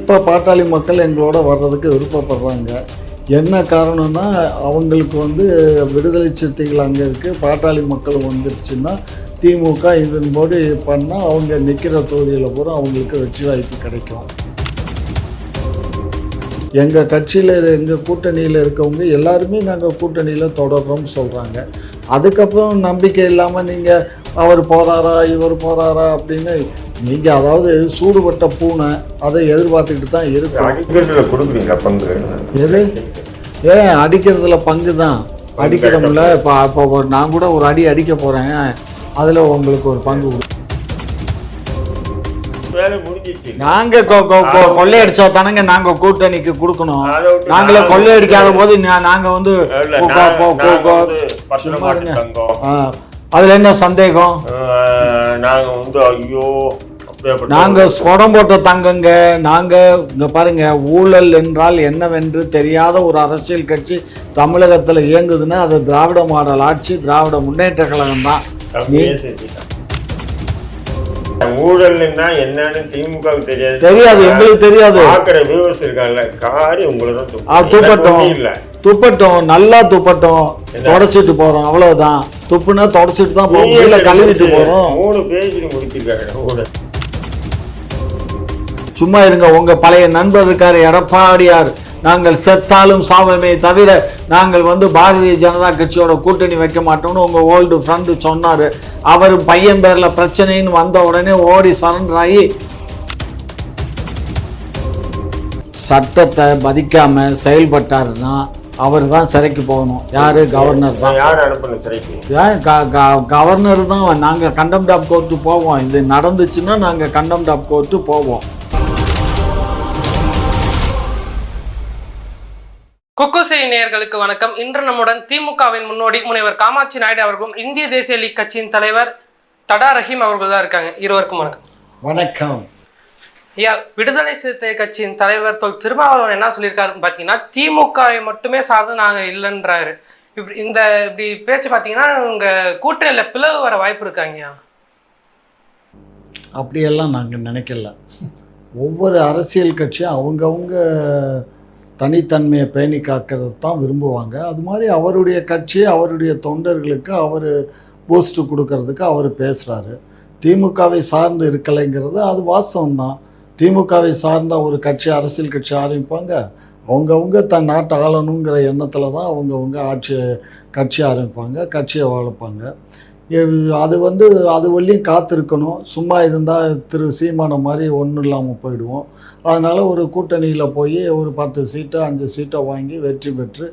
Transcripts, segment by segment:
இப்போ பாட்டாளி மக்கள் எங்களோட வர்றதுக்கு விருப்பப்படுறாங்க. என்ன காரணம்னா அவங்களுக்கு வந்து விடுதலை சிறுத்தைகள் அங்கே இருக்குது பாட்டாளி மக்கள் வந்துருச்சுன்னா திமுக இதன் போடி பண்ணால் அவங்க நிற்கிற தொகுதியில் பூரா அவங்களுக்கு வெற்றி வாய்ப்பு கிடைக்கும். எங்கள் கட்சியில் எங்கள் கூட்டணியில் இருக்கவங்க எல்லாருமே நாங்கள் கூட்டணியில் தொடர்றோம்னு சொல்கிறாங்க அதுக்கப்புறம் நம்பிக்கை இல்லாமல் நீங்கள் அவர் போகிறாரா இவர் போகிறாரா அப்படின்னு நீங்கள் அதாவது சூடுபட்ட பூனை அதை எதிர்பார்த்துக்கிட்டு தான் இருக்கும். அடிக்கிறதுல கொடுக்குறீங்களா பங்கு? எது? ஏன் அடிக்கிறதுல பங்கு தான்? அடிக்கிறோம்ல இப்போ இப்போ ஒரு நான் கூட ஒரு அடி அடிக்க போகிறேன் அதில் உங்களுக்கு ஒரு பங்கு கொடு. வேலை முடிஞ்சிச்சு. நாங்கள் கொ கொ- கொ- கொள்ளையடிச்சா தானங்க நாங்கள் கூட்டணிக்கு கொடுக்கணும். நாங்களே நான் கொள்ளையடிக்காத போது நாங்க வந்து அதுல என்ன சந்தேகம் ஆஹ், நாங்க வந்து ஐயோ அப்படியாப்பட்ட நாங்க ஸ்படம் போட்ட தங்கங்க நாங்க இங்க பாருங்க ஊழல் என்றால் என்னவென்று தெரியாத ஒரு அரசியல் கட்சி தமிழகத்துல இயங்குதுன்னா அது திராவிட மாடல் ஆட்சி திராவிட முன்னேற்ற கழகம் தான். ஊழல்னா என்னன்னு திமுகவுக்கு தெரியாது தெரியாது எங்களுக்கு தெரியாது பாக்குற வியூவர்ஸ் இருக்காங்கல்ல காரி உங்களை தான் துப்பும். ஆ, துப்பட்டும். எனக்கு ஒண்ணும் இல்ல துப்பட்டும் நல்லா துப்பட்டும்? தொடச்சிட்டு போறோம் அவ்வளவுதான். துப்புனா தொடச்சிட்டு தான் போறோம் இல்ல கழுவிட்டு போறோம். மூணு பேஜ் சும்மா இருங்க உங்க பழைய நண்பர் இருக்காரு எடப்பாடியார். நாங்கள் செத்தாலும் சாவமே தவிர நாங்கள் வந்து பாரதிய ஜனதா கட்சியோட கூட்டணி வைக்க மாட்டோம்னு உங்க ஓல்டு ஃப்ரெண்டு சொன்னாரு. அவர் பையன் பேர்ல பிரச்சனைன்னு வந்த உடனே ஓடி சரண்டர் ஆகி சட்டத்தை மதிக்காம செயல்பட்டாருன்னா அவர் தான் சிறைக்கு போகணும். யாரு? கவர்னர் தான். யார் அனுப்பணும் சிறைக்கு? கவர்னர் தான் நாங்கள் கண்டம்ட் ஆஃப் கோர்ட்டு போவோம். இது நடந்துச்சுன்னா நாங்கள் கண்டம்ட் ஆஃப் கோர்ட்டு போவோம். குக்குசை நேயர்களுக்கு வணக்கம். இன்று நம்முடன் திமுகவின் முன்னோடி முனைவர் காமாட்சி நாயுடு அவர்களும் இந்திய தேசிய லீக் கட்சியின் தலைவர் தடா ரஹீம் அவர்கள் தான் இருக்காங்க. இருவருக்கும் வணக்கம். வணக்கம். ஐயா விடுதலை சிறுத்தை கட்சியின் தலைவர் தொல் திருமாவளவன் என்ன சொல்லியிருக்காருன்னு பார்த்தீங்கன்னா திமுகவை மட்டுமே சார்ந்து நாங்கள் இல்லைன்றாரு. இப்படி இந்த இப்படி பேச்சு பார்த்தீங்கன்னா உங்கள் கூட்டணியில் பிளவு வர வாய்ப்பு இருக்காங்கய்யா அப்படியெல்லாம் நாங்கள் நினைக்கல. ஒவ்வொரு அரசியல் கட்சியும் அவங்கவுங்க தனித்தன்மையை பேணி காக்கிறது தான் விரும்புவாங்க. அது மாதிரி அவருடைய கட்சி அவருடைய தொண்டர்களுக்கு அவர் பூஸ்ட் கொடுக்கறதுக்கு அவர் பேசுகிறாரு திமுகவை சார்ந்து இருக்கலைங்கிறது அது வாஸ்தவம் தான் திமுகவை சார்ந்த ஒரு கட்சி அரசியல் கட்சி ஆரம்பிப்பாங்க. அவங்கவுங்க தன் நாட்டை ஆளணுங்கிற எண்ணத்தில் தான் அவங்கவுங்க ஆட்சி கட்சி ஆரம்பிப்பாங்க கட்சியை வளர்ப்பாங்க. அது வந்து அது வழியும் காத்திருக்கணும். சும்மா இருந்தால் திரு சீமான மாதிரி ஒன்றும் இல்லாமல் போயிடுவோம். அதனால் ஒரு கூட்டணியில் போய் ஒரு பத்து சீட்டை அஞ்சு சீட்டை வாங்கி வெற்றி பெற்று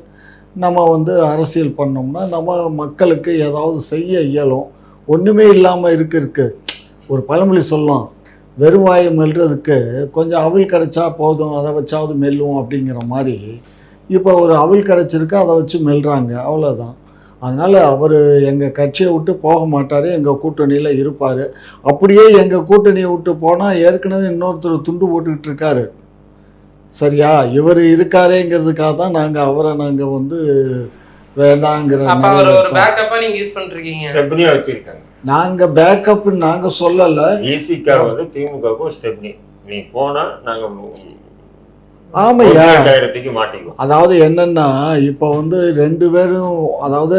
நம்ம வந்து அரசியல் பண்ணோம்னா நம்ம மக்களுக்கு ஏதாவது செய்ய இயலும். ஒன்றுமே இல்லாமல் இருக்கு இருக்கு. ஒரு பழமொழி சொல்லலாம். வெறுவாயை மெல்றதுக்கு கொஞ்சம் அவிழ் கிடைச்சா போதும் அதை வச்சாவது மெல்லுவோம் அப்படிங்கிற மாதிரி இப்போ ஒரு அவிழ் கிடைச்சிருக்கு அதை வச்சு மெல்றாங்க. அவ்வளோதான் அதனால் அவர் எங்கள் கட்சியை விட்டு போக மாட்டார் எங்கள் கூட்டணியில் இருப்பார். அப்படியே எங்கள் கூட்டணியை விட்டு போனால் ஏற்கனவே இன்னொருத்தர் துண்டு போட்டுக்கிட்டு இருக்காரு. சரியா? இவர் இருக்காரேங்கிறதுக்காக தான் நாங்கள் அவரை நாங்கள் வந்து வேண்டாங்கிற அப்ப அவர் ஒரு பேக்கப்பா நீங்க யூஸ் பண்ணிருக்கீங்க வச்சிருக்காங்க. நாங்கள் பேக்கப்னு நாங்கள் சொல்லலை. ஈசிகா வந்து திமுகவுக்கும் ஸ்டெப்னி நீ போனா நாங்க ஆமையா அதாவது என்னன்னா இப்போ வந்து ரெண்டு பேரும் அதாவது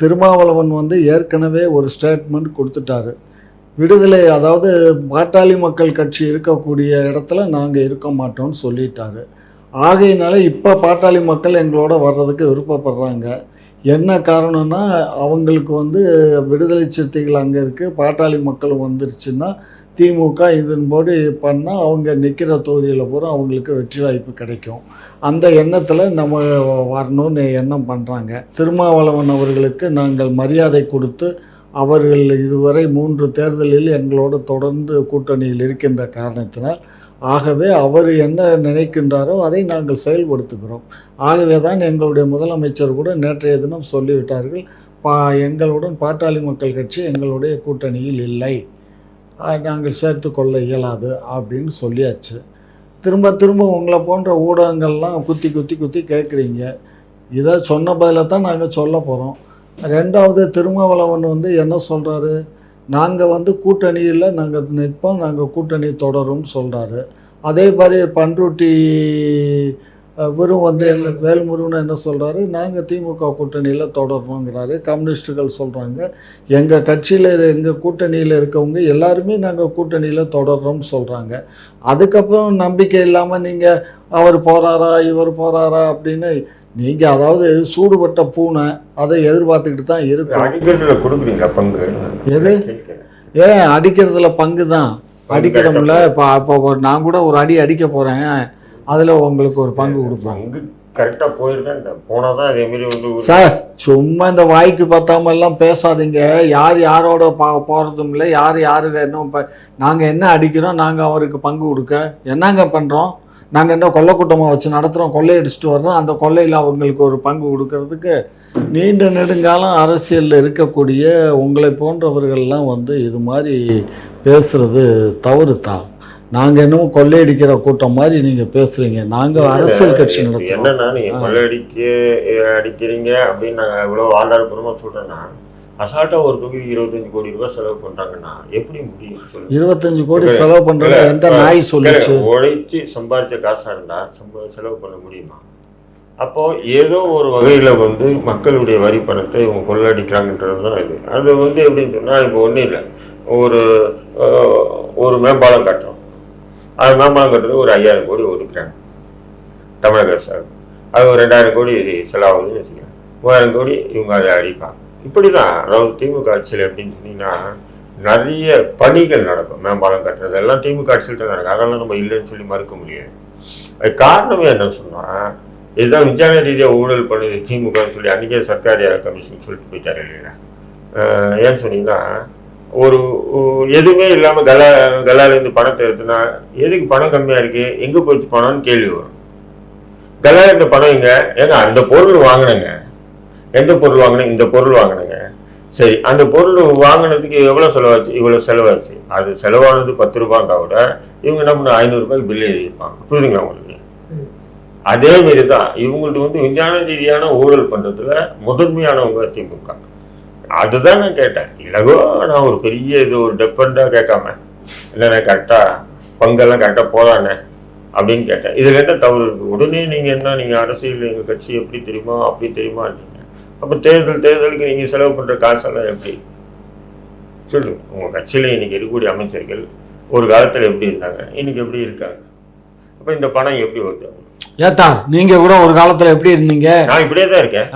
திருமாவளவன் வந்து ஏற்கனவே ஒரு ஸ்டேட்மெண்ட் கொடுத்துட்டாரு. விடுதலை அதாவது பாட்டாளி மக்கள் கட்சி இருக்கக்கூடிய இடத்துல நாங்கள் இருக்க மாட்டோம்னு சொல்லிட்டாரு. ஆகையினால இப்போ பாட்டாளி மக்கள் எங்களோட வர்றதுக்கு விருப்பப்படுறாங்க. என்ன காரணம்னா அவங்களுக்கு வந்து விடுதலை சிறுத்தைகள் அங்கே இருக்குது பாட்டாளி மக்கள் வந்துருச்சுன்னா திமுக இதன்போது பண்ணால் அவங்க நிற்கிற தொகுதியில் பூரா அவங்களுக்கு வெற்றி வாய்ப்பு கிடைக்கும். அந்த எண்ணத்தில் நம்ம வரணும்னு எண்ணம் பண்ணுறாங்க திருமாவளவன் அவர்களுக்கு நாங்கள் மரியாதை கொடுத்து அவர்கள் இதுவரை மூன்று தேர்தலில் எங்களோடு தொடர்ந்து கூட்டணியில் இருக்கின்ற காரணத்தினால் ஆகவே அவர் என்ன நினைக்கின்றாரோ அதை நாங்கள் செயல்படுத்துகிறோம். ஆகவே தான் எங்களுடைய முதலமைச்சர் கூட நேற்றைய தினம் சொல்லிவிட்டார்கள் பா எங்களுடன் பாட்டாளி மக்கள் கட்சி எங்களுடைய கூட்டணியில் இல்லை. நாங்கள் சேர்த்து கொள்ள இயலாது அப்படின்னு சொல்லியாச்சு. திரும்ப திரும்ப உங்களை போன்ற ஊடகங்கள்லாம் குத்தி குத்தி குத்தி கேட்குறீங்க. இதை சொன்ன பதிலை தான் நாங்கள் சொல்ல போகிறோம் ரெண்டாவது திருமாவளவன் வந்து என்ன சொல்கிறாரு நாங்கள் வந்து கூட்டணியில் நாங்கள் நிற்போம் நாங்கள் கூட்டணி தொடரும்னு சொல்கிறாரு அதே மாதிரி பண்ருட்டி இவரும் வந்து என்ன வேல்முருகன் என்ன சொல்கிறாரு நாங்கள் திமுக கூட்டணியில் தொடரணுங்கிறாரு கம்யூனிஸ்ட்டுகள் சொல்கிறாங்க எங்கள் கட்சியில் எங்கள் கூட்டணியில் இருக்கவங்க எல்லாருமே நாங்கள் கூட்டணியில் தொடர்றோம்னு சொல்கிறாங்க அதுக்கப்புறம் நம்பிக்கை இல்லாமல் நீங்கள் அவர் போகிறாரா இவர் போகிறாரா அப்படின்னு நீங்கள் அதாவது சூடுபட்ட பூனை அதை எதிர்பார்த்துக்கிட்டு தான் இருக்கும். அடிக்கிறதுல கொடுக்குறீங்களா பங்கு? எது? ஏன் அடிக்கிறதுல பங்கு தான்? அடிக்கிறோம்ல இப்போ இப்போ நான் கூட ஒரு அடி அடிக்க போகிறேன் அதில் உங்களுக்கு ஒரு பங்கு கொடுப்போம். பங்கு கரெக்டாக போயிருந்தேன். போனால் தான் அதே மாதிரி வந்து சார் சும்மா இந்த வாய்க்கு பார்த்தாம எல்லாம் பேசாதீங்க. யார் யாரோட பா போகிறதும் இல்லை. யார் யாருக்கு என்ன இப்போ நாங்கள் என்ன அடிக்கிறோம் நாங்கள் அவருக்கு பங்கு கொடுக்க. என்னங்க பண்ணுறோம் நாங்கள் என்ன கொள்ளை கூட்டமாக வச்சு நடத்துகிறோம் கொள்ளையடிச்சிட்டு வர்றோம் அந்த கொள்ளையில் அவங்களுக்கு ஒரு பங்கு கொடுக்கறதுக்கு நீண்ட நெடுங்காலம் அரசியலில் இருக்கக்கூடிய உங்களை போன்றவர்கள்லாம் வந்து இது மாதிரி பேசுறது தவறு தான் நாங்கள் என்னமோ கொள்ளையடிக்கிற கூட்டம் மாதிரி நீங்கள் பேசுகிறீங்க நாங்கள் அரசியல் கட்சி நடத்துகிறோம் என்னன்னா நீங்க ஆ. கொள்ளையடிக்க அடிக்கிறீங்க அப்படின்னு நான் இவ்வளவு ஆதாரபூர்வமா சொல்றேன்னா அசால்ட்டா ஒரு தொகுதி இருபத்தஞ்சு கோடி ரூபாய் செலவு பண்றாங்கன்னா எப்படி முடியும் இருபத்தஞ்சு கோடி செலவு இல்ல, எந்த நாய் சொல்லுச்சு. உழைச்சு சம்பாதிச்ச காசா இருந்தா சம்ப செலவு பண்ண முடியுமா? அப்போ ஏதோ ஒரு வகையில வந்து மக்களுடைய வரி பணத்தை இவங்க கொள்ளடிக்கிறாங்கன்றது தான் இது. அது வந்து எப்படின்னு சொன்னா இப்போ ஒன்றும் இல்லை. ஒரு ஒரு மேம்பாலம் கட்டுறோம். அது மேம்பாலம் கட்டுறதுக்கு ஒரு ஐயாயிரம் கோடி ஒதுக்குறாங்க. தமிழக அரசு அது ஒரு ரெண்டாயிரம் கோடி செலவாகுதுன்னு வச்சுக்கோங்க. மூவாயிரம் கோடி இவங்க அதை அடிப்பாங்க இப்படி தான் அதாவது திமுக ஆட்சியில் எப்படின்னு சொன்னீங்கன்னா நிறைய பணிகள் நடக்கும் மேம்பாலம் கட்டுறது எல்லாம் திமுக ஆட்சியில் தான் நடக்கும். அதெல்லாம் நம்ம இல்லைன்னு சொல்லி மறுக்க முடியாது. அது காரணமே என்ன சொன்னால் இதுதான் விஞ்ஞான ரீதியாக ஊழல் பண்ணுது திமுகன்னு சொல்லி அன்றைக்கே சர்க்காரி கமிஷன் சொல்லிட்டு போயிட்டார் இல்லையா? ஏன்னு சொன்னீங்கன்னா ஒரு எதுவுமே இல்லாமல் கலா கலாலேருந்து பணத்தை எடுத்துனா எதுக்கு பணம் கம்மியாக இருக்குது எங்கே போச்சு பணம்னு கேள்வி வரும். கலாலேருந்து பணம் எங்கே? ஏங்க அந்த பொருள் வாங்கினேங்க. எந்த பொருள் வாங்கினேன் இந்த பொருள் வாங்கினேங்க. சரி அந்த பொருள் வாங்கினதுக்கு எவ்வளோ செலவாச்சு? இவ்வளோ செலவாச்சு. அது செலவானது பத்து ரூபாண்டா விட இவங்க என்ன பண்ண ஐநூறுரூபாய்க்கு பில் எழுதியிருப்பாங்க. புரியுதுங்களா உங்களுக்கு? அதே மாரி தான் இவங்கள்ட்ட வந்து விஞ்ஞான ரீதியான ஊழல் பண்ணுறதுல முதன்மையானவங்க திமுக. அதுதான் நான் கேட்டேன். இலகோ நான் ஒரு பெரிய இது ஒரு டெப்பண்டாக கேட்காம இல்லைண்ணே கரெக்டாக பங்கெல்லாம் கரெக்டாக போதானே அப்படின்னு கேட்டேன். இதில் என்ன தவறு இருக்குது உடனே நீங்கள் என்ன நீங்கள் அரசியல் எங்கள் கட்சி எப்படி தெரியுமா அப்படி தெரியுமா அப்போ தேர்தல் தேர்தலுக்கு நீங்கள் செலவு பண்ணுற காசெல்லாம் எப்படி? சொல்லுங்க உங்கள் கட்சியில் இன்னைக்கு இருக்கக்கூடிய அமைச்சர்கள் ஒரு காலத்தில் எப்படி இருந்தாங்க? இன்னைக்கு எப்படி இருக்காங்க? அப்போ இந்த பணம் எப்படி வருது? ஏத்தா நீங்க கூட ஒரு காலத்துல எப்படி இருந்தீங்க? நான் இப்படியே தான் இருக்கேன்.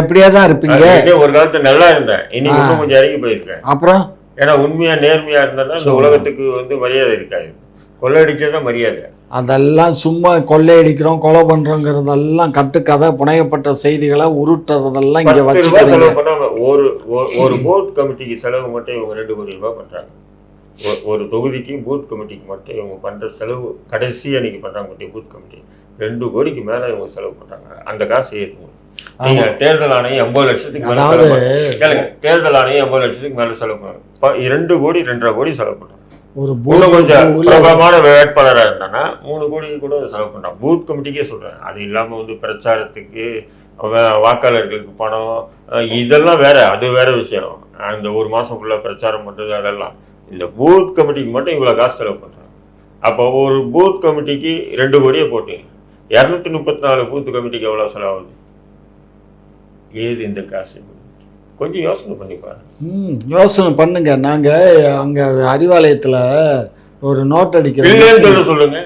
எப்படியே தான் இருப்பீங்க? ஒரு காலத்துல நல்லா இருந்தேன். இன்னைக்கு கொஞ்சம் இறங்கி போயிருக்கேன். அப்புறம்? ஏன்னா உண்மையா நேர்மையா இருந்தாலும் இந்த. உலகத்துக்கு வந்து மரியாதை இருக்காது. கொள்ளையடிச்சதான் மரியாதை. அதெல்லாம் சும்மா கொள்ளையடிக்கிறோம் கொலை பண்றோங்கிறதெல்லாம் கட்டுக்கதை புனையப்பட்ட செய்திகளை உருட்டுறதெல்லாம் இங்க வச்சுக்கிறீங்க. செலவு பண்ணாம ஒரு ஒரு- போர்ட் கமிட்டிக்கு செலவு மட்டும் இவங்க ரெண்டு கோடி ரூபாய் பண்றாங்க. ஒரு- ஒரு தொகுதிக்கு பூத் கமிட்டிக்கு மட்டும் இவங்க பண்ற செலவு கடைசி அன்னைக்கு பண்றாங்க பத்திய பூத் கமிட்டி ரெண்டு கோடிக்கு மேல இவங்க செலவு பண்றாங்க. அந்த காசு ஏற்றுங்க நீங்க தேர்தல் ஆணையம் எண்பது லட்சத்துக்கு மேல செலவு தேர்தல் ஆணையம் எண்பது லட்சத்துக்கு மேல செலவு பண்ணுறாங்க ப- ரெண்டு கோடி ரெண்டரை கோடி செலவு பண்றாங்க. ஒரு இன்னும் கொஞ்சம் பிரபலமான வேட்பாளராக இருந்தாங்கன்னா மூணு கோடி கூட செலவு பண்ணுறாங்க பூத் கமிட்டிக்கே சொல்கிறேன் அது இல்லாமல் வந்து பிரச்சாரத்துக்கு வாக்காளர்களுக்கு பணம் இதெல்லாம் வேற அது வேற விஷயம். அந்த ஒரு ஃபுல்லாக பிரச்சாரம் பண்ணுறது அதெல்லாம். இந்த பூத் கமிட்டிக்கு மட்டும் இவ்வளோ காசு செலவு பண்ணுறாங்க அப்போ ஒரு பூத் கமிட்டிக்கு ரெண்டு கோடியே போட்டீங்க இரநூத்தி முப்பத்தி நாலு பூத் கமிட்டிக்கு எவ்வளோ செலவாகுது? ஏது இந்த காசு? கொஞ்சம் யோசனை பண்ணி பாருங்க. ம், யோசனை பண்ணுங்க. நாங்க அங்க அறிவாலயத்துல ஒரு நோட் அடிக்கிறோம். சொல்ல சொல்லுங்க.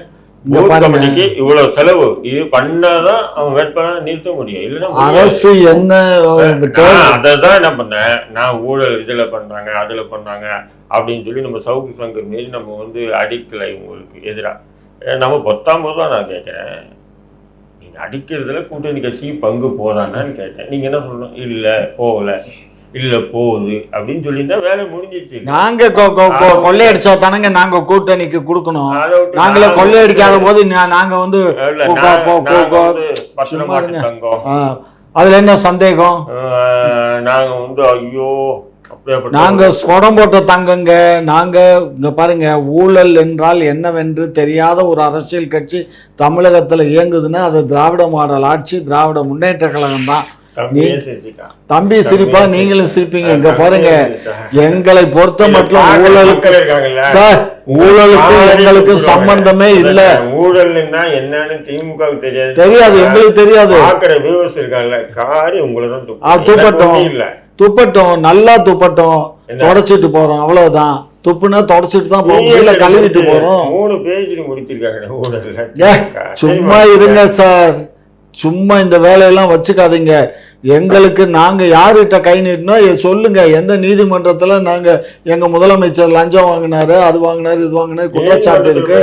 இவ்வளவு செலவு. இது பண்ணாதான் அவன் வேட்பாளர் நிறுத்த முடியும். இல்லைன்னா. அரசு என்ன நான் அதைதான் என்ன பண்ணேன். நான் ஊழல் இதுல பண்றாங்க அதுல பண்ணாங்க அப்படின்னு சொல்லி நம்ம சவுக்கு சங்கர் மாரி நம்ம வந்து அடிக்கலை இவங்களுக்கு எதிரா. அஹ் நம்ம பத்தாம் தான் நான் கேட்கிறேன். அடிக்கிறதுல கூட்டணி கட்சிக்கு பங்கு போதானான்னு கேட்டேன். நீங்க என்ன சொல்லணும்? இல்ல போகல. இல்ல போகுது அப்படின்னு சொல்லியிருந்தா வேலை முடிஞ்சிச்சு நாங்க கொள்ளையடிச்சா தானங்க நாங்க கூட்டணிக்கு கொடுக்கணும். நாங்களே கொள்ளையடிக்காத போது நாங்க வந்து அதுல என்ன சந்தேகம்? நாங்க வந்து ஐயோ நாங்க ஸ்படம் போட்ட தங்கங்க நாங்க இங்க பாருங்க ஊழல் என்றால் என்னவென்று தெரியாத ஒரு அரசியல் கட்சி தமிழகத்துல இயங்குதுன்னா அது திராவிட மாடல் ஆட்சி திராவிட முன்னேற்ற கழகம் தான். தம்பி சிரிப்பா? நீங்களும் சிரிப்பீங்க. இங்க பாருங்க எங்களை பொறுத்த மட்டும் ஊழல் சார் ஊழலுக்கு எங்களுக்கு சம்பந்தமே இல்ல ஊழல்னா என்னன்னு திமுகவுக்கு தெரியாது. தெரியாது எங்களுக்கு தெரியாது. பாக்குற வியூவர்ஸ் இருக்காங்கல்ல காரி உங்களை தான் ஆ, துப்பட்டும். இல்ல. துப்பட்டோம் நல்லா துப்பட்டோம்? தொடச்சிட்டு போறோம் அவ்வளவுதான். துப்புனா தொடச்சிட்டு தான் இல்ல கழுவிட்டு போறோம். மூணு பேஜ் முடிச்சிருக்காங்க சும்மா இருங்க சார். சும்மா இந்த வேலையெல்லாம் வச்சுக்காதீங்க. எங்களுக்கு நாங்க யார்கிட்ட கை நீட்டினோம் எ- சொல்லுங்க. எந்த நீதிமன்றத்துல நாங்க எங்க முதலமைச்சர் லஞ்சம் வாங்கினாரு அது வாங்கினாரு இது வாங்கினாரு குற்றச்சாட்டு இருக்கு.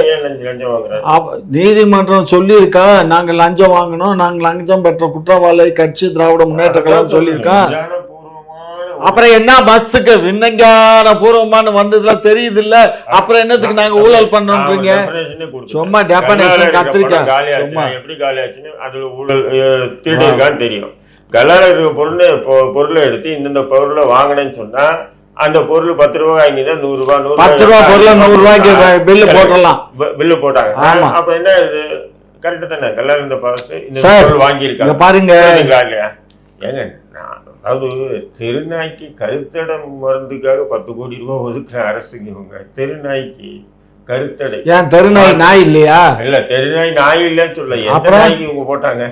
நீதிமன்றம் சொல்லியிருக்கா நாங்க லஞ்சம் வாங்கினோம் நாங்க லஞ்சம் பெற்ற குற்றவாளி கட்சி திராவிட முன்னேற்ற கழகம் சொல்லியிருக்கா. அப்புறம் என்ன பஸ்துக்கு விண்ணங்கான பூர்வமான வந்ததுல தெரியுது இல்ல அப்புறம் என்னத்துக்கு நாங்க ஊழல் பண்ணோன்றீங்க? சும்மா definition கத்திரிக்காய். சும்மா. எப்படி காலி ஆச்சுன்னு அதுல ஊழல் தெரியும். இருக்கிற பொருள் பொருளை எடுத்து இந்தந்த பொருளை வாங்கினேன்னு சொன்னா அந்த பொருள் பத்து ரூபாய் வாங்கினா நூறு ரூபாய் நூறு பத்து ரூபா பொருளை நூறு ரூபாய்க்கு பில்லு போட்டுடலாம். ப- பில்லு போட்டாங்க. அப்ப என்ன இது? கரெக்ட் தானே? கல்லால இருந்த பாஸ் இந்த பொருள் வாங்கியிருக்காங்க. பாருங்க? ஏங்க நான் அதாவது தெருநாய்க்கு கருத்தடை மருந்துக்காக பத்து கோடி ரூபாய் ஒதுக்குற அரசுங்க இவங்க. தெருநாய்க்கு கருத்தடை. ஏன் தெருநாய் நாய் இல்லையா? இல்ல தெருநாய் நாய் இல்லைன்னு சொல்ல எந்த? நாய்க்கு இவங்க போட்டாங்க?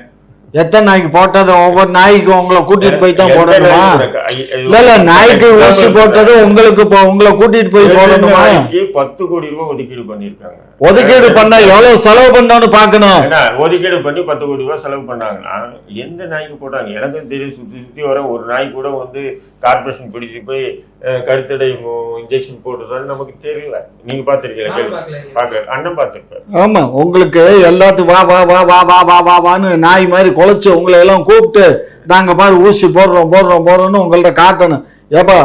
எத்தனை நாய்க்கு போட்டது? ஒவ்வொரு நாய்க்கு உங்களை கூட்டிட்டு போய் தான் போடணுமா? இல்ல இல்ல நாய்க்கு ஊசி போட்டது உங்களுக்கு உங்களை கூட்டிட்டு போய் போடணுமா? பத்து கோடி ரூபாய் ஒதுக்கீடு பண்ணிருக்காங்க ஒதுக்கீடு பண்ணா எவ்வளவு செலவு பண்ணோம்னு பாக்கணும் என்ன ஒதுக்கீடு பண்ணி பத்து கோடி ரூபாய் செலவு பண்ணாங்கன்னா எந்த நாய்க்கு போட்டாங்க? எனக்கும் தெரியும் சுத்தி சுத்தி வர ஒரு நாய் கூட வந்து கார்பரேஷன் பிடிச்சி போய் கருத்தடை இன்ஜெக்ஷன் போடுறதான்னு நமக்கு தெரியல. நீங்க பாத்திருக்கீங்களா பாக்க அண்ணன் பார்த்திருப்பாரு. ஆமா உங்களுக்கு எல்லாத்துக்கும் வா வா வா வா வா வா வா வான்னு நாய் மாதிரி குலைச்சு உங்களை எல்லாம் கூப்பிட்டு நாங்க பாரு ஊசி போடுறோம் போடுறோம் போடுறோம்னு உங்கள்ட்ட காட்டணும். ஏப்பா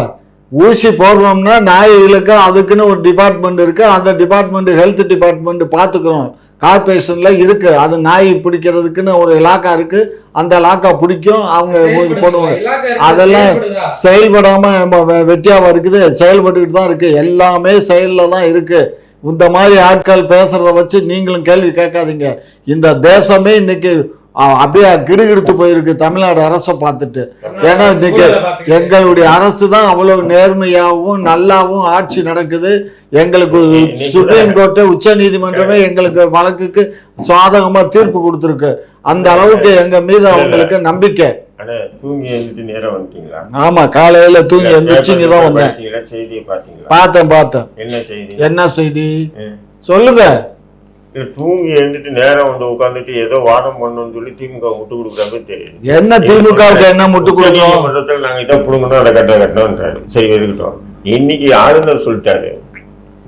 ஊசி போடுறோம்னா நாய்களுக்கு அதுக்குன்னு ஒரு டிபார்ட்மெண்ட் இருக்கு. அந்த டிபார்ட்மெண்ட் ஹெல்த் டிபார்ட்மெண்ட் பார்த்துக்கிறோம். கார்பரேஷன்ல இருக்கு. அது நாய் பிடிக்கிறதுக்குன்னு ஒரு இலாக்கா இருக்கு. அந்த இலாக்கா பிடிக்கும். அவங்க போடுவாங்க. அதெல்லாம் செயல்படாம ம- வெ- வெட்டியாவா இருக்குது. செயல்பட்டுக்கிட்டு தான் இருக்கு. எல்லாமே செயல்ல தான் இருக்கு. இந்த மாதிரி ஆட்கள் பேசுறத வச்சு நீங்களும் கேள்வி கேட்காதீங்க. இந்த தேசமே இன்னைக்கு அ, அப்படியே கிடுகிடுத்து போயிருக்கு. தமிழ்நாடு அரசை பார்த்துட்டு. ஏன்னா இன்னைக்கு எங்களுடைய அரசு தான் அவ்வளவு நேர்மையாகவும் நல்லாவும் ஆட்சி நடக்குது. எங்களுக்கு சுப்ரீம் கோர்ட்டு உச்ச நீதிமன்றமே எங்களுக்கு வழக்குக்கு சாதகமா தீர்ப்பு கொடுத்துருக்கு. அந்த அளவுக்கு எங்க மீது அவங்களுக்கு நம்பிக்கை. தூங்கி எழுந்துட்டு நேரம் வந்துட்டீங்களா? ஆமா காலையில தூங்கி எந்திரிச்சு இங்க தான் வந்தேன். செய்தியை பாத்தீங்களா பார்த்தேன் பார்த்தேன். என்ன செய்தி? என்ன செய்தி. சொல்லுங்க. தூங்கி எழுந்துட்டு நேரம் வந்து உட்காந்துட்டு ஏதோ வாதம் பண்ணணும்னு சொல்லி திமுக விட்டு கொடுக்குறாங்க தெரியுது. என்ன திமுகவுக்கு என்ன முட்டு கொடுக்கணும்? நீதிமன்றத்தில் நாங்க இதை புடுங்கணும் அதை கட்ட கட்டணும்ன்றாரு. சரி இருக்கட்டும். இன்னைக்கு ஆளுநர் சொல்லிட்டாரு.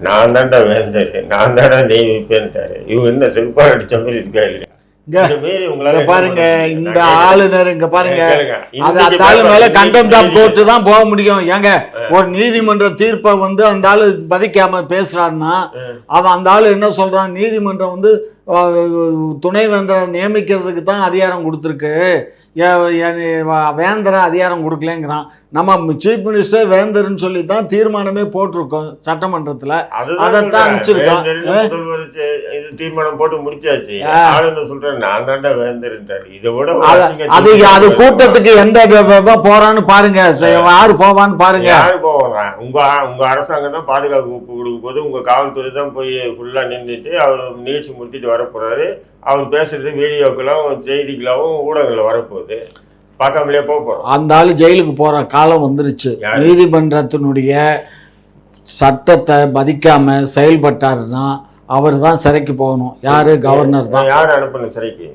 நான் தான்டா வேந்தர் நான் தான்டா நெய் வைப்பேன்ட்டாரு இவங்க என்ன செருப்பால் அடிச்ச மாதிரி இருக்கா இல்லையா? பாருங்க இந்த ஆளுநர் இங்க பாருங்க. அது அந்த ஆளு மேல கண்டம் டாப் கோர்ட்டு தான் போக முடியும். ஏங்க ஒரு நீதிமன்ற தீர்ப்பை வந்து அந்த ஆளு பதிக்காம பேசுறாருன்னா அவன் அந்த ஆளு என்ன சொல்றான்? நீதிமன்றம் வந்து அஹ், துணைவேந்தரை நியமிக்கிறதுக்கு தான் அதிகாரம் கொடுத்துருக்கு. வேந்தரை அதிகாரம் கொடுக்கலங்கிறான். நம்ம சீஃப் மினிஸ்டர் வேந்தர்னு சொல்லி தான் தீர்மானமே போட்டிருக்கோம் சட்டமன்றத்துல. அதைத்தான் இது தீர்மானம் போட்டு முடிச்சாச்சு. ஆளுநர் சொல்றேன் நான் தான்டா வேந்தர்ன்றாரு. இதை விட ஒரு அத- அது? கூட்டத்துக்கு எந்த போறான்னு பாருங்க. யாரு போவான்னு பாருங்க. யாரு போவாங்க? உங்க உங்க அரசாங்கம் தான் பாதுகாப்பு கொடுக்கும் போது உங்க காவல்துறை தான் போய் ஃபுல்லா நின்றுட்டு அவர் நிகழ்ச்சி முடித்துட்டு வர போறாரு அவர் பேசுறது வீடியோக்கெல்லாம் செய்திகளாகவும் ஊடகங்களில் வரப்போகுது. பார்க்காமலே போக போறோம். அந்த ஆளு ஜெயிலுக்கு போற காலம் வந்துருச்சு? நீதிமன்றத்தினுடைய சட்டத்தை மதிக்காம செயல்பட்டாருன்னா அவர் தான் சிறைக்கு போகணும். யாரு? கவர்னர் தான். யார் அனுப்பணும் சிறைக்கு?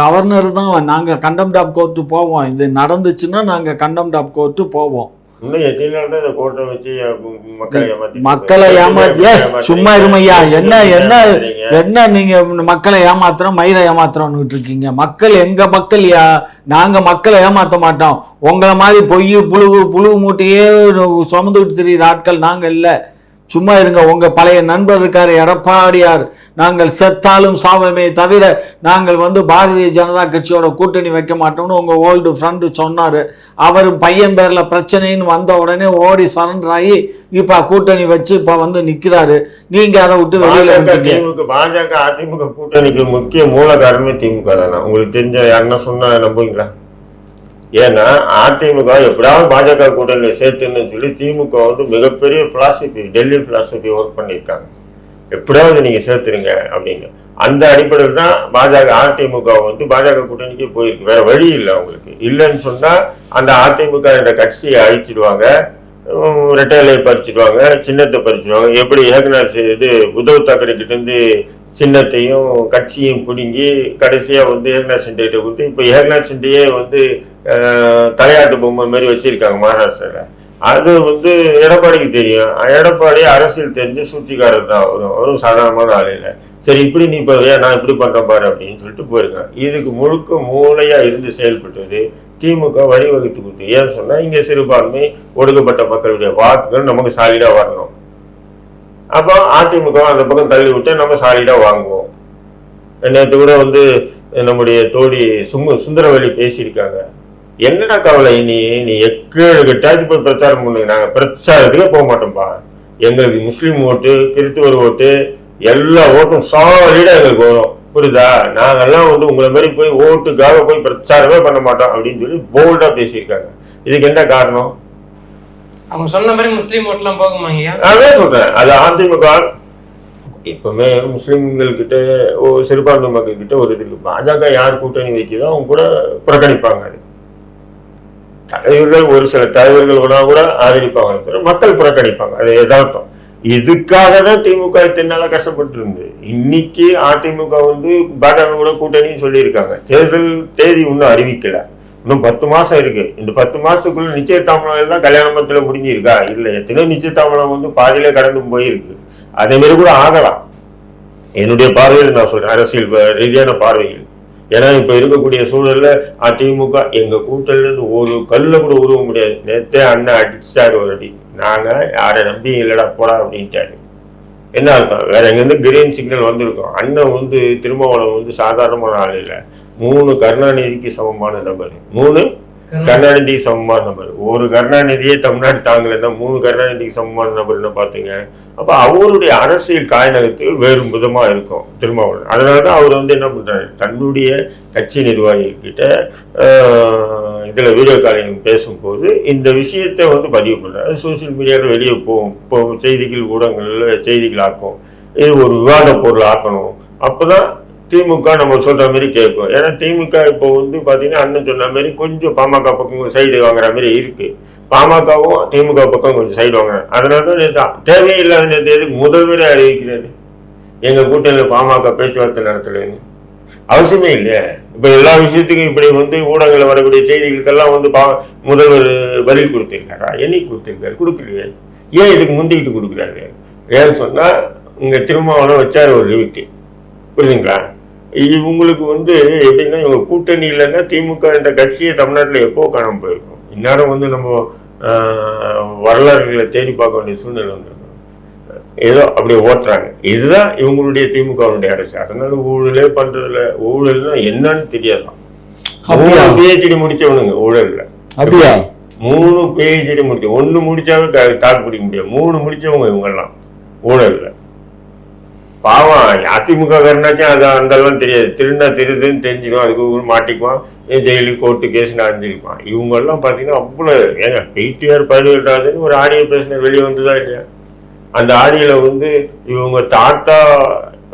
கவர்னர் தான். நாங்க கண்டெம்ட் ஆஃப் கோர்ட்டு போவோம். இது நடந்துச்சுன்னா நாங்க கண்டெம்ட் ஆஃப் கோர்ட்டு போவோம். இன்னும் எத்தனை நாள் தான் இந்த கோர்ட்டை வச்சு அஹ், மக்களை ஏமாத்தி மக்களை ஏமாத்திய சும்மா இருமையா? என்ன என்ன என்ன நீங்க மக்களை ஏமாத்துறோம் மயிரை ஏமாத்துறோம்னு இருக்கீங்க? மக்கள் எங்க மக்கள் யா நாங்க மக்களை ஏமாத்த மாட்டோம். உங்களை மாதிரி பொய் புழுகு புழு மூட்டையே சுமந்துக்கிட்டு திரியிற ஆட்கள் நாங்க இல்ல. சும்மா இருங்க உங்க பழைய நண்பர் இருக்காரு எடப்பாடியார். நாங்கள் செத்தாலும் சாவமே தவிர நாங்கள் வந்து பாரதிய ஜனதா கட்சியோட கூட்டணி வைக்க மாட்டோம்னு உங்க ஓல்டு ஃப்ரெண்டு சொன்னாரு. அவர் பையன் பேர்ல பிரச்சனைன்னு வந்த உடனே ஓடி சரண்டர் ஆகி இப்ப கூட்டணி வச்சு இப்ப வந்து நிக்கிறாரு. நீங்க அதை விட்டு வெளியில திமுக பாஜக அதிமுக கூட்டணிக்கு முக்கிய மூல காரணமே திமுக தானே. உங்களுக்கு தெரிஞ்ச யாருன்னா சொன்னா நம்புவீங்களா? ஏன்னா அதிமுக எப்படியாவது பாஜக கூட்டணியில் சேர்த்துன்னு சொல்லி திமுக வந்து மிகப்பெரிய பிலாசபி டெல்லி பிலாசபி ஒர்க் பண்ணியிருக்காங்க. எப்படியாவது நீங்கள் சேர்த்துருங்க அப்படின்னு. அந்த அடிப்படையில் தான் பாஜக அதிமுக வந்து பாஜக கூட்டணிக்கு போயிருக்கு. வேற வழி இல்லை அவங்களுக்கு. இல்லைன்னு சொன்னால் அந்த அதிமுக என்ற கட்சியை அழிச்சிடுவாங்க. உம், பறிச்சிடுவாங்க சின்னத்தை பறிச்சிடுவாங்க. எப்படி ஏகநாத் இது உத்தவ் தாக்கரே கிட்டேருந்து சின்னத்தையும் கட்சியும் பிடுங்கி கடைசியாக வந்து ஏகநாத் சிண்டே கொடுத்து இப்போ ஏகநாத் சிண்டையே வந்து தலையாட்டு பொம்மை மாதிரி வச்சுருக்காங்க மகாராஷ்டிரால. அது வந்து எடப்பாடிக்கு தெரியும். எடப்பாடி அரசியல் தெரிஞ்சு சூழ்ச்சிக்காரர் தான் வரும் அவரும் சாதாரணமான ஆள் இல்லை. சரி இப்படி நீ இப்போ ஏன் நான் இப்படி பண்ணுறேன் பாரு அப்படின்னு சொல்லிட்டு போயிருக்கேன் இதுக்கு முழுக்க மூளையாக இருந்து செயல்பட்டது திமுக வழிவகுத்து கொடுத்து ஏன்னு சொன்னால் இங்கே சிறுபான்மை ஒடுக்கப்பட்ட மக்களுடைய வாக்குகள் நமக்கு சாலிடாக வரணும். அப்போ அதிமுக அந்த பக்கம் தள்ளி விட்டு நம்ம சாலிடாக வாங்குவோம். நேற்று கூட வந்து நம்முடைய தோழி சுமு சுந்தரவழி பேசியிருக்காங்க. என்னடா கவலை நீ நீ எக்கேழு கட்டாச்சு போய் பிரச்சாரம் பண்ணுங்க நாங்கள் பிரச்சாரத்துக்கே போக மாட்டோம்ப்பா. எங்களுக்கு முஸ்லீம் ஓட்டு கிறிஸ்துவர் ஓட்டு எல்லா ஓட்டும் சாலிடாக எங்களுக்கு வரும். புரியுதா? நாங்கெல்லாம் வந்து உங்களை மாதிரி போய் ஓட்டுக்காக போய் பிரச்சாரமே பண்ண மாட்டோம் அப்படின்னு சொல்லி போல்டாக பேசியிருக்காங்க. இதுக்கு என்ன காரணம்? அவங்க சொன்ன மாதிரி முஸ்லீம் ஓட்டுலாம் போக ஐயா? அதே சொல்றேன். அது அதிமுக எப்பவுமே முஸ்லிம்கள் கிட்ட ஓ சிறுபான்மை மக்கள் கிட்ட ஒரு இது பாஜக யார் கூட்டணி வைக்குதோ அவங்க கூட புறக்கணிப்பாங்க அது. தலைவர்கள் ஒரு சில தலைவர்கள் கூட கூட ஆதரிப்பாங்க. மக்கள் புறக்கணிப்பாங்க. அது எதார்த்தம் இதுக்காக தான் திமுக தென்னால கஷ்டப்பட்டு இருந்து. இன்னைக்கு அதிமுக வந்து பாஜக கூட கூட்டணின்னு சொல்லியிருக்காங்க. தேர்தல் தேதி இன்னும் அறிவிக்கல. இன்னும் பத்து மாசம் இருக்கு. இந்த பத்து மாசத்துக்குள்ள நிச்சயதாமலம் எல்லாம் கல்யாண முடிஞ்சிருக்கா? இல்ல. எத்தனையோ நிச்சயதாமலம் வந்து பாதியிலே கடந்து போயிருக்கு. அதே மாதிரி கூட ஆகலாம். என்னுடைய பார்வையில் நான் சொல்றேன். அரசியல் ரீதியான பார்வையில். ஏன்னா இப்ப இருக்கக்கூடிய சூழல்ல அதிமுக எங்க கூட்டலேருந்து ஒரு கல்ல கூட உருவ முடியாது. நேத்தே அண்ணன் அடிச்சிட்டாரு ஒரு அடி. நாங்க யாரை நம்பி இல்லடா போடா அப்படின்ட்டாரு. என்ன அர்த்தம்? வேற எங்க இருந்து கிரீன் சிக்னல் வந்திருக்கோம்? அண்ணன் வந்து திருமாவளம் வந்து சாதாரணமான ஆள் இல்லை. மூணு கருணாநிதிக்கு சமமான நபர். மூணு கருணாநிதிக்கு சமமான நபர். ஒரு கருணாநிதியே தமிழ்நாடு தாங்கலைன்னா மூணு கருணாநிதிக்கு சமமான நபர் என்ன பார்த்தீங்க? அப்போ அவருடைய அரசியல் காய்நகத்தில் வேறு விதமா இருக்கும் திருமாவளவன். அதனால தான் அவர் வந்து என்ன பண்றாரு? தன்னுடைய கட்சி நிர்வாகிகிட்ட ஆஹ், இதுல வீடியோ காலிங் பேசும்போது இந்த விஷயத்தை வந்து பதிவு பண்றாரு. சோஷியல் மீடியாவில் வெளியே போகும். இப்போ செய்திகள் ஊடகங்களில் செய்திகள் ஆக்கும் இது ஒரு விவாத பொருள் ஆக்கணும் அப்பதான் திமுக நம்ம சொல்ற மாதிரி கேட்கும். ஏன்னா திமுக இப்போ வந்து பார்த்தீங்கன்னா அண்ணன் சொன்ன மாதிரி கொஞ்சம் பாமக பக்கம் சைடு வாங்குற மாதிரி இருக்கு. பாமகவும் திமுக பக்கம் கொஞ்சம் சைடு வாங்குறாங்க. அதனால தான் நேத்து தேவையில்லாத நேற்று எதுக்கு முதல்வரே அறிவிக்கிறாரு. எங்க கூட்டணியில் பாமக பேச்சுவார்த்தை நடத்தலைன்னு. அவசியமே இல்லையே. இப்போ எல்லா விஷயத்துக்கும் இப்படி வந்து ஊடகங்களில் வரக்கூடிய செய்திகளுக்கெல்லாம் வந்து பா முதல்வர் பதில் கொடுத்துருக்காரா? என்னைக்கு கொடுத்துருக்காரு? கொடுக்கலையே. ஏன் இதுக்கு முந்திக்கிட்டு கொடுக்குறாரு? ஏன்னு சொன்னால் இங்கே திருமாவளம் வச்சார் ஒரு லிமிட்டு. புரியுதுங்களா? இவங்களுக்கு வந்து எப்படின்னா இவங்க கூட்டணி இல்லைன்னா திமுக என்ற கட்சியை தமிழ்நாட்டில் எப்போ காணாம போயிருக்கும்? இந்நேரம் வந்து நம்ம வரலாறுகளை தேடி பார்க்க வேண்டிய சூழ்நிலை வந்திருக்கும். ஏதோ அப்படியே ஓட்டுறாங்க. இதுதான் இவங்களுடைய திமுகவுடைய அரசு. அதனால ஊழலே பண்றதுல ஊழல்னா என்னன்னு தெரியாதான்? மூணு பிஹெச்டி முடிச்சவனுங்க ஊழல்ல. அப்படியா? மூணு பிஹெச்டி முடிச்ச ஒண்ணு முடிச்சாவே தாக்கு பிடிக்க முடியாது. மூணு முடிச்சவங்க இவங்கெல்லாம் ஊழல்ல. பாவம் அதிமுக காரனாச்சும் அது அந்தெல்லாம் தெரியாது. திருநா திருதுன்னு தெரிஞ்சுக்குவான் அதுக்கு மாட்டிக்குவான். ஏன் ஜெயிலு கோர்ட்டு கேஸ் நடந்துருப்பான் இவங்கெல்லாம் பார்த்தீங்கன்னா அவ்வளோ ஏங்க பிடிஆர் பதினெட்டாவதுன்னு ஒரு ஆடியோ பிரச்சனை வெளியே வந்ததா இல்லையா? அந்த ஆடியோவில் வந்து இவங்க தாத்தா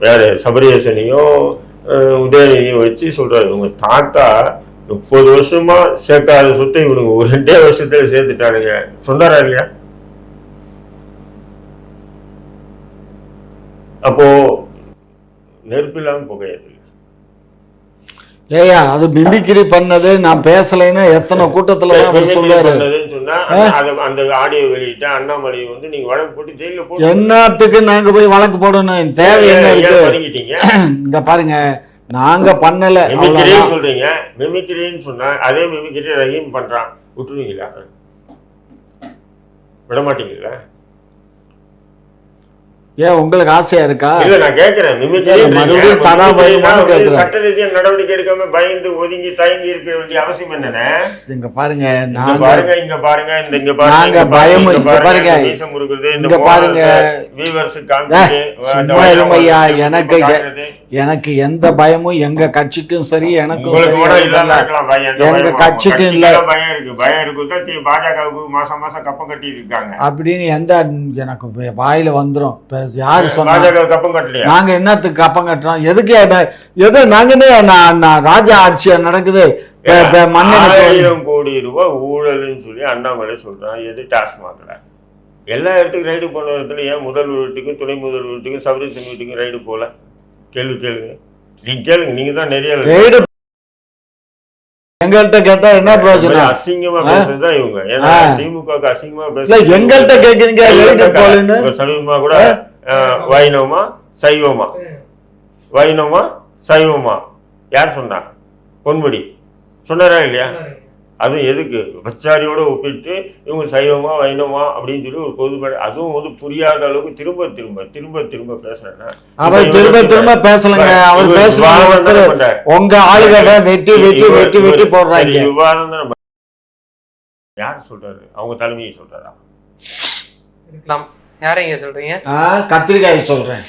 வேறு சபரியசனையும் உதயநிதியும் வச்சு சொல்கிறாரு இவங்க தாத்தா முப்பது வருஷமாக சேர்க்காத சொத்தை இவனுங்க ஒரு ரெண்டே வருஷத்தில் சேர்த்துட்டானுங்க. சொன்னாரா இல்லையா? அப்போ நெருப்பு இல்லாம புகையாது. ஏயா அது மிமிக்ரி பண்ணது நான் பேசலைன்னா எத்தனை கூட்டத்துல அந்த- அந்த ஆடியோ வெளியிட்ட அண்ணாமலை வந்து நீங்க வழக்கு போட்டு ஜெயில போட்டு என்னத்துக்கு நாங்க போய் வழக்கு போடணும்? தேவை என்ன இருக்கு? இங்க பாருங்க நாங்க பண்ணல மிமிக்ரின்னு. சொல்றீங்க. மிமிக்ரின்னு சொன்னா அதே மிமிக்ரி ரஹீம் பண்றான். விட்டுருவீங்களா? விட மாட்டீங்களா ஏன் உங்களுக்கு ஆசையா இருக்கா இல்ல நான் கேட்கிறேன் மறுபடியும் கேட்கிறேன். சட்ட ரீதியா நடவடிக்கை எடுக்காம பயந்து ஒதுங்கி தயங்கி இருக்க வேண்டிய அவசியம் என்னண்ணே இங்க பாருங்க நாங்க பாருங்க இங்க பாருங்க இந்த இங்க பாருங்க நாங்க இங்க பாருங்க, பயமும் இங்க இங்க பாருங்க. இங்க ஏ, காமிச்சு எனக்கு. எனக்கு எந்த பயமும் எங்க கட்சிக்கும் சரி எனக்கும் பயம் எங்க. கட்சிக்கும் இல்ல. பயம் இருக்கு பயம் இருக்கு பாஜகவுக்கு மாசம் மாசம் கப்பம் கட்டி இருக்காங்க அப்படின்னு எந்த எனக்கு வாயில வந்துரும் இப்ப யாரு சொன்னா? பாஜக கப்பம் கட்டலையா? நாங்க என்னத்துக்கு கப்பம் கட்டுறோம்? எதுக்கு எதோ நாங்க என்ன நான் ராஜா ஆட்சியா நடக்குது? ஆயிரம் கோடி ரூபாய் ஊழல்னு சொல்லி அண்ணாமலை சொல்றான். எது டாஸ்மாக்ல எல்லா இடத்துக்கும் ரைடு போன இடத்துல ஏன் முதல்வர் வீட்டுக்கும் துணை முதல்வர் வீட்டுக்கும் சபரீசன் வீட்டுக்கும் ரைடு போல? கேள்வி கேளுங்க. நீங்க கேளுங்க. நீங்க தான் நிறைய ரெய்டு எங்கள்கிட்ட கேட்டா என்ன பிரயோஜனம்? அசிங்கமா பேசுறதுதான் இவங்க? ஏன்னா. திமுகவுக்கு அசிங்கமா இல்ல பேச எங்கள்கிட்ட கேக்குறீங்க சமீபமா கூட வைணவமா சைவமா? வைணவமா சைவமா? யார் சொன்னா? பொன்முடி. சொன்னாரா இல்லையா? அதுவும் எதுக்கு? விபச்சாரியோட ஒப்பிட்டு இவங்க சைவமா வைணவமா அப்படின்னு சொல்லி ஒரு பொது அதுவும் வந்து புரியாத அளவுக்கு திரும்ப திரும்ப திரும்ப திரும்ப பேசுறேன்னா அவர் திரும்ப திரும்ப பேசலங்க. அவர் இவர் பேசுற விவாதம் தானே ஒருத்தர் பண்றாரு. உங்க ஆளுகளை வெட்டி வெட்டி வெட்டி வெட்டி போடுறாங்க. விவாதம். யார் சொல்றாரு? அவங்க தலைமையை சொல்றாரா? இருக்கலாம். யாரைங்க சொல்றீங்க? கத்திரிக்காய் சொல்றேன்.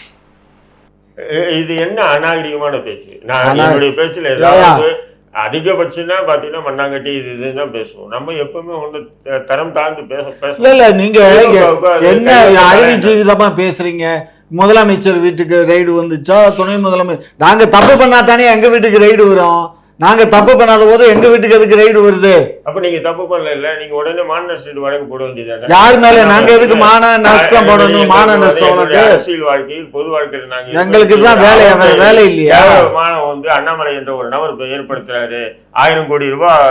இது என்ன அநாகரிகமான பேச்சு? நான் என்னுடைய பேச்சுல ஏதாவது அதிகபட்சம்னா பாத்தீங்கன்னா மண்ணாங்கட்டி இது இதுதான் பேசுவோம். நம்ம எப்பவுமே ஒண்ணு த- தரம் தாழ்ந்து பேச இல்ல பேச இல்ல நீங்க என்ன அறிவு வேண்டாம். ஜீவிதமா பேசுறீங்க? முதலமைச்சர் வீட்டுக்கு ரைடு வந்துச்சா? துணை முதலமைச்சர் நாங்க தப்பு பண்ணா தானே எங்க வீட்டுக்கு ரைடு வரும்? நாங்க தப்பு பண்ணாத போது எங்க வீட்டுக்கு எதுக்கு ரைடு வருது? அப்ப நீங்க தப்பு பண்ணல இல்ல நீங்க உடனே மான நஷ்டம் வழக்கு போட வேண்டியதானே யார் மேல நாங்க எதுக்கு மான நஷ்டம் போடணும்? மான நஷ்டம் உனக்கு? அரசியல் வாழ்க்கையில் பொது வாழ்க்கையில் நாங்க எங்களுக்கு தான் வேலை வேலை இல்லையா? கேவலமான வந்து அண்ணாமலை என்ற ஒரு நபர் ஏற்படுத்துறாரு ஆயிரம் கோடி ரூபாய்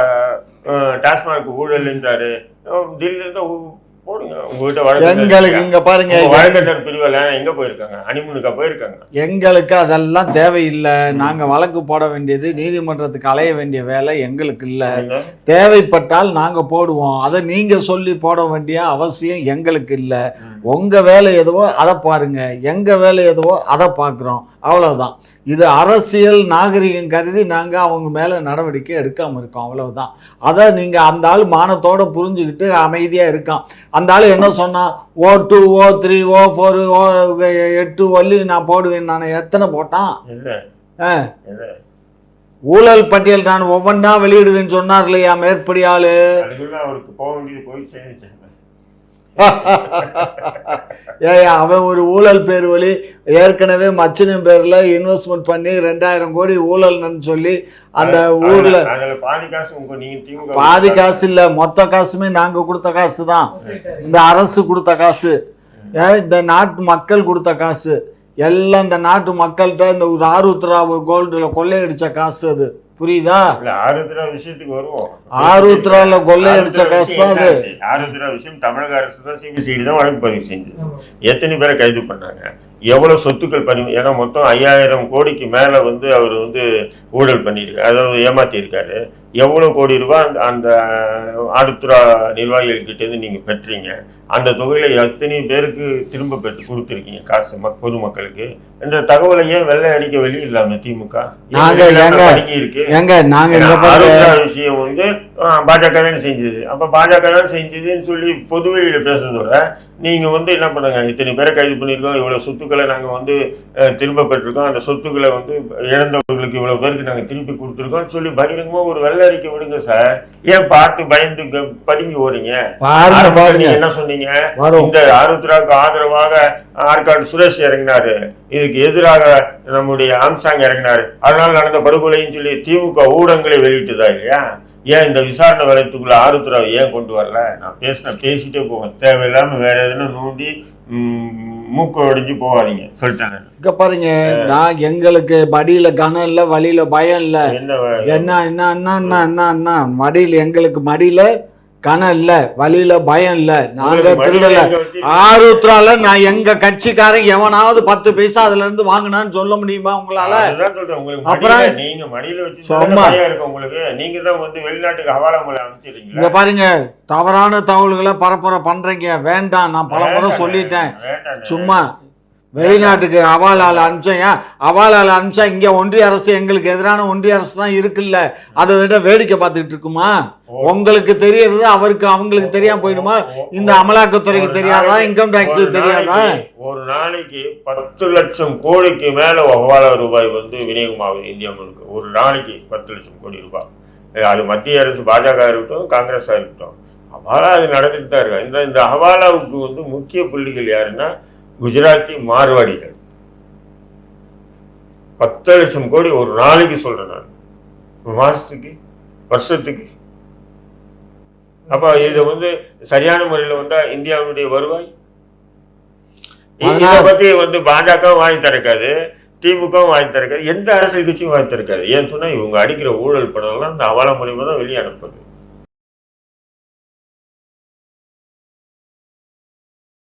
டாஸ்மாக் ஊழல்ன்றாரு அஹ், தில்லியில இருந்து ஊ- போடுங்க. உங்ககிட்ட எங்களுக்கு இங்க பாருங்க வழக்கறிஞர் பிரிவில் எங்க போயிருக்காங்க? அனிமுனுக்கா போயிருக்காங்க. எங்களுக்கு அதெல்லாம் தேவையில்லை. நாங்க வழக்கு போட வேண்டியது நீதிமன்றத்துக்கு அலைய வேண்டிய வேலை எங்களுக்கு இல்ல? தேவைப்பட்டால் நாங்க போடுவோம். அதை நீங்க சொல்லி போட வேண்டிய அவசியம் எங்களுக்கு இல்ல. உங்க வேலை எதுவோ அதை பாருங்க. எங்க வேலை எதுவோ அதை பார்க்குறோம். அவ்வளவுதான். இது அரசியல் நாகரிகம் கருதி நாங்க அவங்க மேல நடவடிக்கை எடுக்காம இருக்கோம். அவ்வளவுதான். அதை நீங்க அந்த ஆள் மானத்தோட புரிஞ்சுக்கிட்டு அமைதியா இருக்கான். அந்த ஆள் என்ன சொன்னா O two O three O four O எட்டு ஒல்லி நான் போடுவேன் நான். எத்தனை போட்டான்? ஊழல் பட்டியல் நான் ஒவ்வொன்றா வெளியிடுவேன்னு சொன்னார் இல்லையா மேற்படி ஆளு. அவருக்கு போக வேண்டியது போய் சேர்ந்துச்சு ஏய் அவன் ஒரு ஊழல் பேர் வழி ஏற்கனவே மச்சினம் பேர்ல இன்வெஸ்ட்மெண்ட் பண்ணி ரெண்டாயிரம் கோடி ஊழல்னு சொல்லி அந்த ஊர்ல பாதி காசு திமுக பாதி காசு இல்ல மொத்த காசுமே நாங்க கொடுத்த காசு தான். இந்த அரசு கொடுத்த காசு. இந்த நாட்டு மக்கள் கொடுத்த காசு. எல்லாம் இந்த நாட்டு மக்கள்கிட்ட இந்த ஒரு ஆருத்ரா கோல்டுல கொள்ளையடிச்ச காசு அது. புரியுதா? இல்ல ஆருத்ரா விஷயத்துக்கு வருவோம். ஆருத்ரால கொள்ளையடிச்ச காசு விஷயம் தான் அது? ஆருத்ரா விஷயம் தமிழக அரசு தான் சிபிசிஐடி தான் வழக்கு பதிவு செஞ்சது. எத்தனை பேரை கைது பண்ணாங்க? எவ்வளவு சொத்துக்கள் பறி ஏன்னா மொத்தம் ஐயாயிரம் கோடிக்கு மேல வந்து அவர் வந்து ஊழல் பண்ணியிருக்காரு. அதாவது ஏமாத்தி எவ்வளவு கோடி ரூபாய் அந்த அந்த ஆடுத்துறா நிர்வாகிகள் கிட்ட இருந்து நீங்க பெற்றீங்க. அந்த தொகையில எத்தனை பேருக்கு திரும்ப பெற்று கொடுத்துருக்கீங்க காசு மக் பொதுமக்களுக்கு. என்ற தகவலை ஏன் வெள்ளை அடிக்க வெளி இல்லாம திமுக? இருக்கு. விஷயம் வந்து பாஜக தான் செஞ்சது. அப்ப பாஜக தான் செஞ்சதுன்னு சொல்லி பொது வெளியில பேசுறதோட நீங்க வந்து என்ன பண்ணுங்க? இத்தனை பேரை கைது பண்ணியிருக்கோம் இவ்வளவு சொத்துக்களை நாங்க வந்து திரும்ப பெற்றிருக்கோம். அந்த சொத்துக்களை வந்து இழந்தவர்களுக்கு இவ்வளவு பேருக்கு நாங்க திருப்பி கொடுத்துருக்கோம் சொல்லி பகிரங்கமா ஒரு வெள்ளை அறிக்கை விடுங்க சார். ஏன் பார்த்து பயந்து பதுங்கி ஓறீங்க என்ன சொன்னீங்க? இந்த ஆருத்ராவுக்கு ஆதரவாக ஆற்காடு சுரேஷ் இறங்கினாரு. இதுக்கு எதிராக நம்முடைய ஆம்சாங் இறங்கினாரு. அதனால நடந்த படுகொலைன்னு சொல்லி திமுக ஊடகங்களை வெளியிட்டுதா இல்லையா? ஏன் இந்த விசாரணை வளையத்துக்குள்ள ஆருத்ராவை ஏன் கொண்டு வரல? நான் பேசின பேசிட்டே போவேன் தேவையில்லாம வேற எதுனா நோண்டி மூக்க ஒடிஞ்சு போகாதீங்க. சொல்லிட்டாங்க இங்க பாருங்க நான் எங்களுக்கு மடியில கனம் இல்ல வழியில பயம் இல்ல. என்ன வ- என்ன என்ன என்ன என்ன என்ன என்ன மடியில எங்களுக்கு மடியில கனம் இல்ல வழியில பயம் இல்ல. நாங்க திருடல. ஆருத்ரால நான் எங்க கட்சிக்காரன் எவனாவது பத்து பைசா அதுல இருந்து வாங்கினான்னு சொல்ல முடியுமா உங்களால? அப்புறம் நீங்க மடியில வச்சு உங்களுக்கு. நீங்க தான் வந்து வெளிநாட்டுக்கு ஹவாலாமலை அனுப்பிச்சிடுறீங்களா? இங்க பாருங்க தவறான தகவல்களை பரப்புரை பண்றீங்க. வேண்டாம் நான் பல முறை சொல்லிட்டேன். சும்மா வெளிநாட்டுக்கு அவாலால் அனுப்பிச்சோம் ஏன்? அவாலால் அனுப்பிச்சா இங்கே ஒன்றிய அரசு எங்களுக்கு எதிரான ஒன்றிய அரசு தான் இருக்குல்ல. அதை விட வேடிக்கை பார்த்துக்கிட்டு இருக்குமா? உங்களுக்கு தெரியறது அவருக்கு அவங்களுக்கு தெரியாம போயிடுமா? இந்த அமலாக்கத்துறைக்கு தெரியாதா? இன்கம் டாக்ஸ் தெரியாதா? ஒரு நாளைக்கு பத்து லட்சம் கோடிக்கு மேல ஹவாலா ரூபாய் வந்து விநியோகமாகுது இந்தியா முழுக்க. ஒரு நாளைக்கு பத்து லட்சம் கோடி ரூபாய். அது மத்திய அரசு பாஜக இருக்கட்டும் காங்கிரஸா இருக்கட்டும். ஹவாலா அது நடந்துட்டு தான் இருக்கு? இந்த இந்த ஹவாலாவுக்கு வந்து முக்கிய புள்ளிகள் யாருன்னா குஜராத்தி மார்வாடிகள். பத்து லட்சம் கோடி ஒரு நாளைக்கு சொல்றேன் நான். ஒரு மாசத்துக்கு வருஷத்துக்கு. அப்ப இது வந்து சரியான முறையில் வந்தா இந்தியாவுடைய வருவாய்? இதை பத்தி வந்து பாஜகவும் வாங்கி தரக்காது திமுகவும் வாங்கி தரக்காது எந்த அரசியல் கட்சியும் வாங்கி தரக்காது. ஏன்னு சொன்னா இவங்க அடிக்கிற ஊழல் பணம்லாம் இந்த அவால மூலியமா தான் வெளியே அனுப்புது.